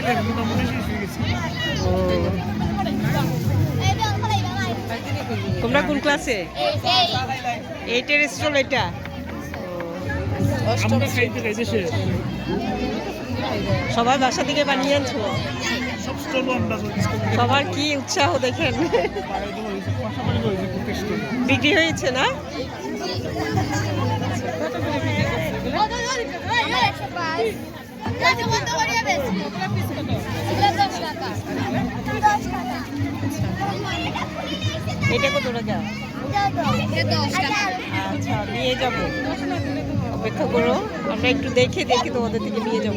ছেলে মোটামুটি শেষ হয়ে গেছে। তোমরা কোন ক্লাসে? এইটের স্টল এটা? সবাই বাসা থেকে বানিয়ে আনছো? সবার কি উৎসাহ দেখেন? বিক্রি হয়েছে কুকের স্টল বিক্রি হয়েছে না এটা কত টাকা? আচ্ছা নিয়ে যাব। অপেক্ষা করো আমরা একটু দেখে দেখে তোমাদের থেকে নিয়ে যাব।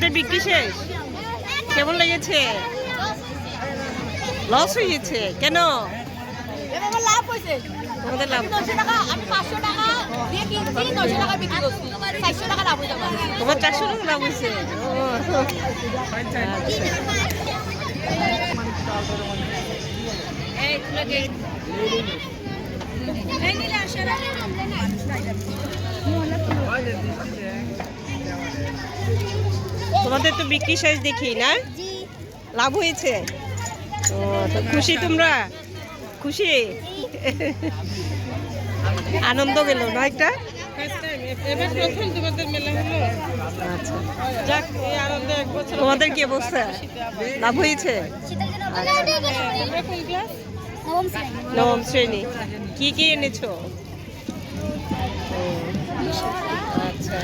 তোমাদের বিক্রি শেষ? কেমন লেগেছে? লস হয়ে কেন? হয়েছে হয়ে যাবে তোমার চারশো টাকা লাভ হয়েছে? ও, আচ্ছা। তোমাদের তো বিক্রি শেষ দেখি না? লাভ হয়েছে? ও তো খুশি তোমরা? খুশি? আনন্দ গেল না একটা? তোমাদের আচ্ছা। তোমাদের কি অবস্থা? লাভ হয়েছে? নবম শ্রেণি। কি কি এনেছো? আচ্ছা।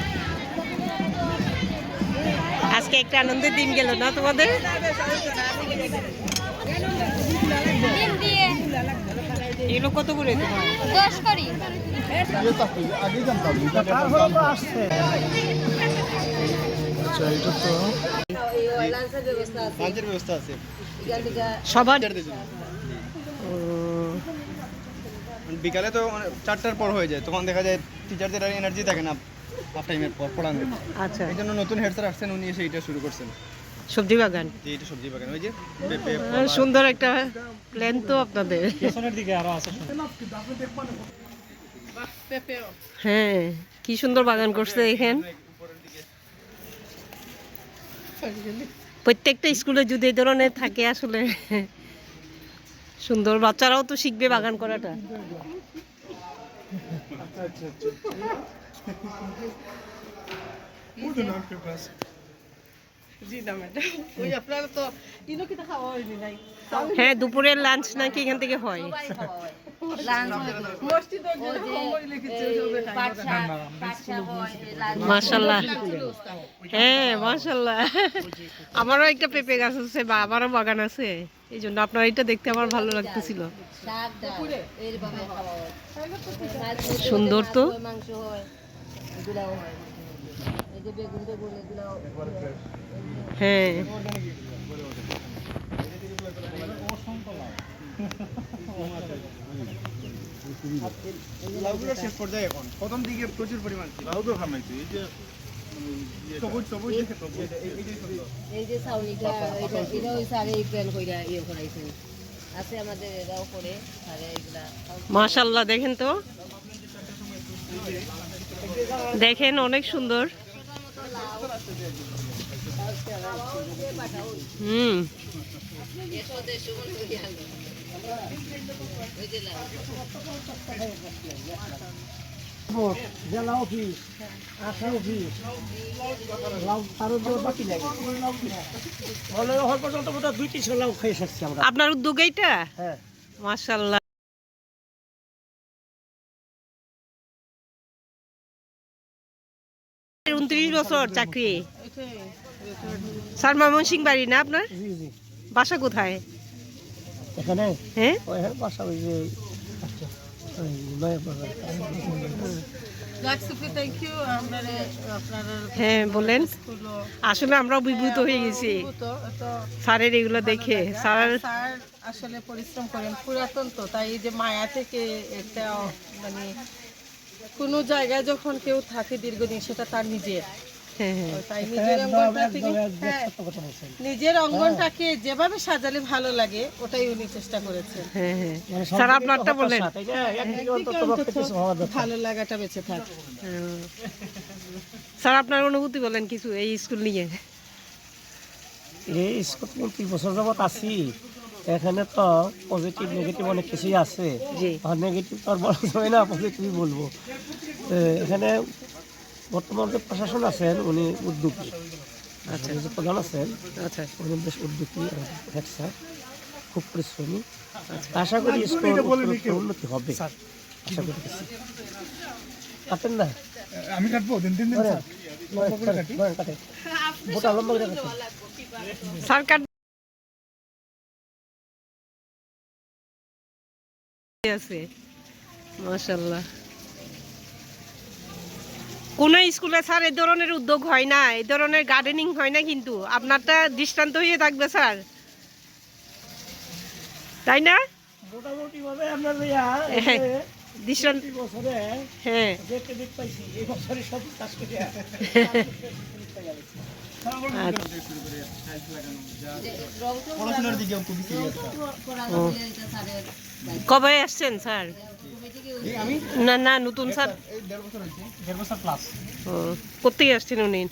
আজকে একটা আনন্দের দিন গেল না তোমাদের? এগুলো কত করে তোমার? দশ করি। লাঞ্চের ব্যবস্থা আছে সবার? টিচারদের ও, বিকালে তো মানে চারটার পর হয়ে যায় তখন দেখা যায় টিচারদের আর এনার্জি থাকে না। হাফ টাইমের পর পড়ানোর আচ্ছা। এই জন্য নতুন হেড স্যার আসছেন উনি এসে এটা শুরু করছেন। সবজি বাগান? যে এটা সবজি বাগান। ওই যে। সুন্দর একটা প্ল্যান তো আপনাদের। পেছনের দিকে আরও আছে হ্যাঁ কি সুন্দর বাগান করছে দেখেন প্রত্যেকটা স্কুলে যদি এই ধরনের থাকে আসলে সুন্দর। বাচ্চারাও তো শিখবে বাগান করাটা। জি দাম এটা ওই আপনারা তো ইনো কিটা খাওয়া হয়নি নাই হ্যাঁ দুপুরের লাঞ্চ নাকি এখান থেকে হয় হ্যাঁ মাশাল্লাহ আমারও একটা পেঁপে গাছ আছে বা আমারও বাগান আছে এই জন্য আপনার এটা দেখতে আমার ভালো লাগতেছিল। সুন্দর তো। মাংস হয়। এগুলাও হয়। এই যে বেগুন বেগুন এগুলাও হ্যাঁ। লাউগুলো শেষ পর্যায়ে এখন। প্রথম দিকে প্রচুর পরিমাণ ছিল। লাউ তো খামাইছি এই যে এই যে ছাউনিটা এটা এটা ওই স্যারে প্ল্যান কইরা ইয়ে করাইছেন আছে আমাদের এরাও করে স্যারে এগুলা। মাশাল্লাহ দেখেন তো। দেখেন অনেক সুন্দর। হুম। জেলা অফিস আশা অফিস বাকি লাগে পর্যন্ত বোধ দুই তিনশো লাউ খেয়ে এসেছি আমরা আপনার উদ্যোগ এইটা? হ্যাঁ। মাশাল্লাহ। বছর চাকরি। স্যার ময়মনসিং বাড়ি না আপনার? জি জি। বাসা কোথায়? এখানে? হ্যাঁ? ওই হ্যাঁ বাসা ওই যে আচ্ছা হ্যাঁ বলেন। আসলে আমরা অভিভূত হয়ে গেছি। তো তো স্যারের এগুলো দেখে। স্যার স্যার আসলে পরিশ্রম করেন পুরাতন তো। তাই এই যে মায়া থেকে একটা মানে কোনো জায়গায় যখন কেউ থাকে দীর্ঘদিন সেটা তার নিজের। হ্যাঁ হ্যাঁ নিজের হ্যাঁ, বলছেন। নিজের অঙ্গনটাকে যেভাবে সাজালে ভালো লাগে ওটাই উনি চেষ্টা করেছেন। হ্যাঁ হ্যাঁ। মানে স্যার আপনারটা বলেন। ভালো লাগাটা বেঁচে থাক। হ্যাঁ। স্যার আপনার অনুভূতি বলেন কিছু এই স্কুল নিয়ে। এই স্কুল পঁয়ত্রিশ বছর যাবত আছি। এখানে তো পজিটিভ নেগেটিভ অনেক কিছুই আছে। জি। আর নেগেটিভ তো আর বলা যাবে না পজিটিভই বলব। এখানে বর্তমান যে প্রশাসন আছেন উনি উদ্যোগী। আচ্ছা। যে প্রধান আছেন আচ্ছা। উনি বেশ উদ্যোগী হেড স্যার খুব পরিশ্রমী। আশা করি উন্নতি হবে। আশা করতেছি কাটেন না। আমি কাটবো? দিন দিন লম্বা করে স্যার কাট আছে। মাশাল্লাহ কোন স্কুলে স্যার এই ধরনের উদ্যোগ হয় না এই ধরনের গার্ডেনিং হয় না কিন্তু। আপনারটা দৃষ্টান্ত হয়ে থাকবে স্যার। তাই না? আপনার হ্যাঁ। যে দৃষ্টান্ত বছরে হ্যাঁ। পাইছি এই বছরে সব কাজ করে ও। কবে আসছেন স্যার? না না নতুন স্যার। আসছেন উনি?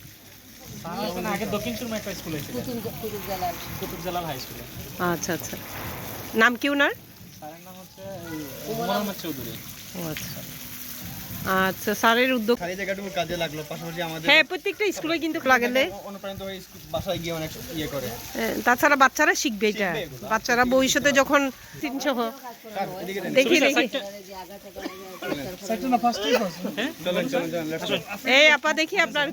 আচ্ছা আচ্ছা। নাম কি ওনার আচ্ছা। আচ্ছা স্যারের উদ্যোগ খালি জায়গাটুকু কাজে লাগল পাশাপাশি আমাদের হ্যাঁ প্রত্যেকটা স্কুলে কিন্তু লাগালে অনুপ্রাণিত হয়ে বাসায় গিয়ে অনেক ইয়ে করে। হ্যাঁ, তাছাড়া বাচ্চারা শিখবে এটা। বাচ্চারা ভবিষ্যতে যখন তিনশো দেখি দেখি। go. এই আপা দেখি আপনার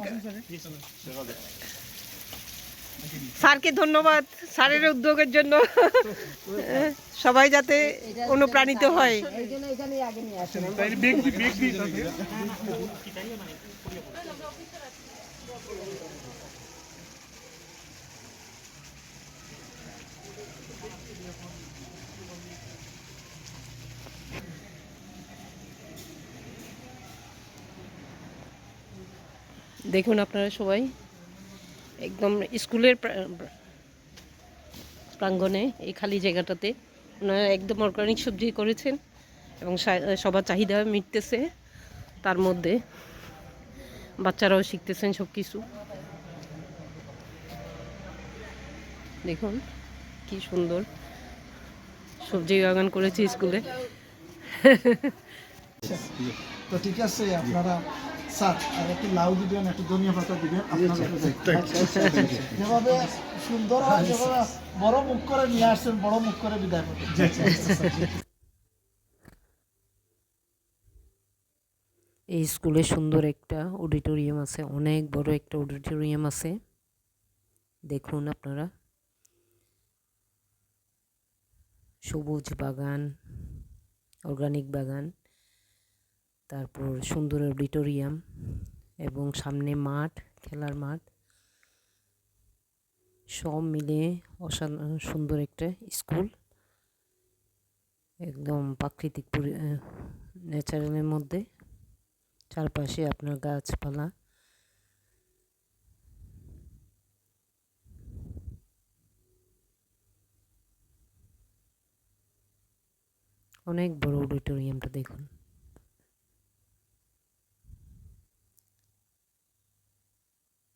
স্যারকে ধন্যবাদ স্যারের উদ্যোগের জন্য। সবাই যাতে অনুপ্রাণিত হয় এই জন্য এখানে আগে নিয়ে আসেন তাই বেগ দি বেগ দি দেখুন আপনারা সবাই। একদম স্কুলের প্রা- প্রাঙ্গণে, এই খালি জায়গাটাতে। ওনারা একদম অর্গানিক সবজি করেছেন এবং সবার চাহিদা মিটতেছে তার মধ্যে। বাচ্চারাও শিখতেছেন সব কিছু দেখুন কি সুন্দর সবজি বাগান করেছে স্কুলে। তো ঠিক আছে, আপনারা স্যার আর একটু লাউ দিবেন একটু ধনিয়া পাতা দিবেন যেভাবে সুন্দর হয় যেভাবে বড় মুখ করে নিয়ে আসছেন বড় মুখ করে বিদায় করবেন এই স্কুলে সুন্দর একটা অডিটোরিয়াম আছে অনেক বড় একটা অডিটোরিয়াম আছে। দেখুন আপনারা। সবুজ বাগান অর্গানিক বাগান। তারপর সুন্দর অডিটোরিয়াম এবং সামনে মাঠ, খেলার মাঠ। সব মিলে অসাধারণ সুন্দর একটা স্কুল। একদম প্রাকৃতিক ন্যাচারালের মধ্যে। চারপাশে আপনার গাছপালা। অনেক বড় অডিটোরিয়ামটা দেখুন।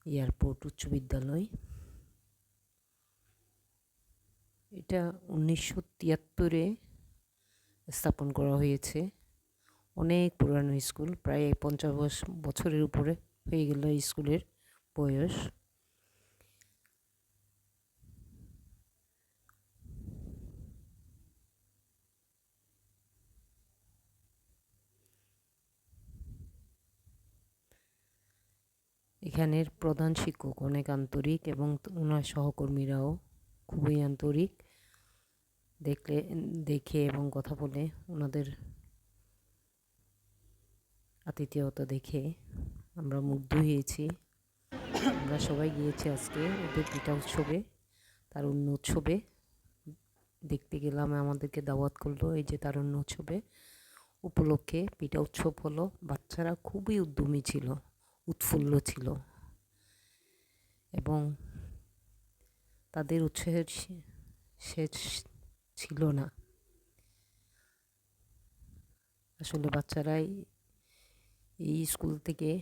এয়ারপোর্ট উচ্চ বিদ্যালয়। এটা উনিশশো তিয়াত্তরে স্থাপন করা হয়েছে। অনেক পুরানো স্কুল, প্রায় পঞ্চাশ বছরের উপরে হয়ে গেল স্কুলের বয়স। এখানের প্রধান শিক্ষক অনেক আন্তরিক এবং ওনার সহকর্মীরাও খুবই আন্তরিক। দেখলে, দেখে এবং কথা বলে ওনাদের আতিথেয়তা দেখে আমরা মুগ্ধ হয়েছি। আমরা সবাই গিয়েছি আজকে ওদের পিঠা উৎসবে তারুণ্য উৎসবে। দেখতে গেলাম, আমাদেরকে দাওয়াত করল এই যে তারুণ্য উৎসবে। উপলক্ষে পিঠা উৎসব হলো। বাচ্চারা খুবই উদ্যমী ছিল। উৎফুল্ল ছিল এবং তাদের উৎসাহের শেষ ছিল না। আসলে বাচ্চারাই এই স্কুল থেকে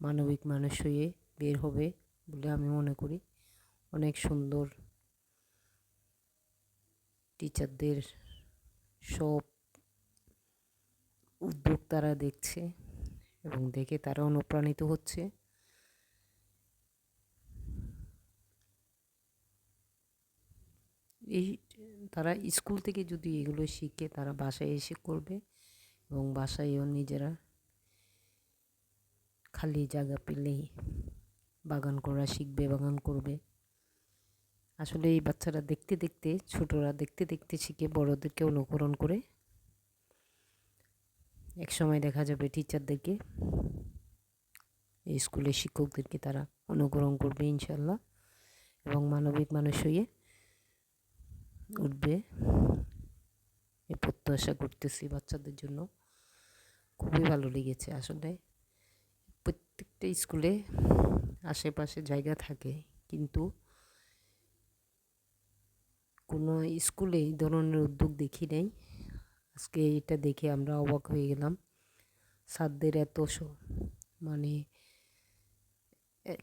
মানবিক মানুষ হয়ে বের হবে বলে আমি মনে করি। অনেক সুন্দর টিচারদের সব উদ্যোগ তারা দেখছে। এবং দেখে তারা অনুপ্রাণিত হচ্ছে। এই তারা স্কুল থেকে যদি এগুলো শিখে তারা বাসায় এসে করবে এবং বাসায়ও নিজেরা খালি জায়গা পেলেই বাগান করা শিখবে, বাগান করবে। আসলে এই বাচ্চারা দেখতে দেখতে, ছোটরা দেখতে দেখতে শিখে বড়দেরকে অনুকরণ করে এক সময় দেখা যাবে টিচারদেরকে স্কুলের শিক্ষকদেরকে তারা অনুকরণ করবে ইনশাল্লাহ এবং মানবিক মানুষ হয়ে উঠবে। এ প্রত্যাশা করতেছি বাচ্চাদের জন্য। খুবই ভালো লেগেছে আসলে। প্রত্যেকটা স্কুলে আশেপাশে জায়গা থাকে কিন্তু কোনো স্কুলে এই ধরনের উদ্যোগ দেখি নাই। আজকে এটা দেখে আমরা অবাক হয়ে গেলাম। স্যারদের এত মানে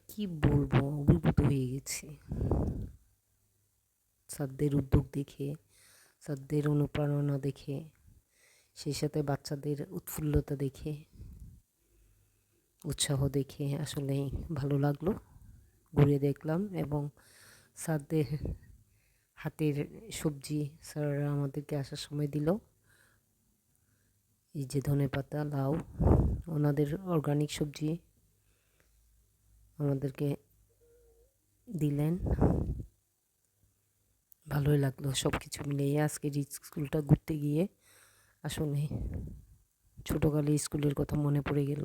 কি বলব? অভিভূত হয়ে গেছি। স্যারদের উদ্যোগ দেখে স্যারদের অনুপ্রেরণা দেখে, সেই সাথে বাচ্চাদের উৎফুল্লতা দেখে, উৎসাহ দেখে আসলেই ভালো লাগল। ঘুরে দেখলাম এবং স্যারদের হাতের সবজি স্যাররা আমাদেরকে আসার সময় দিল। এই যে ধনে পাতা, লাউ, ওনাদের অর্গানিক সবজি আমাদেরকে দিলেন। ভালোই লাগল সব কিছু মিলিয়ে। আজকের স্কুলটা ঘুরতে গিয়ে আসলে ছোটোকালে স্কুলের কথা মনে পড়ে গেল।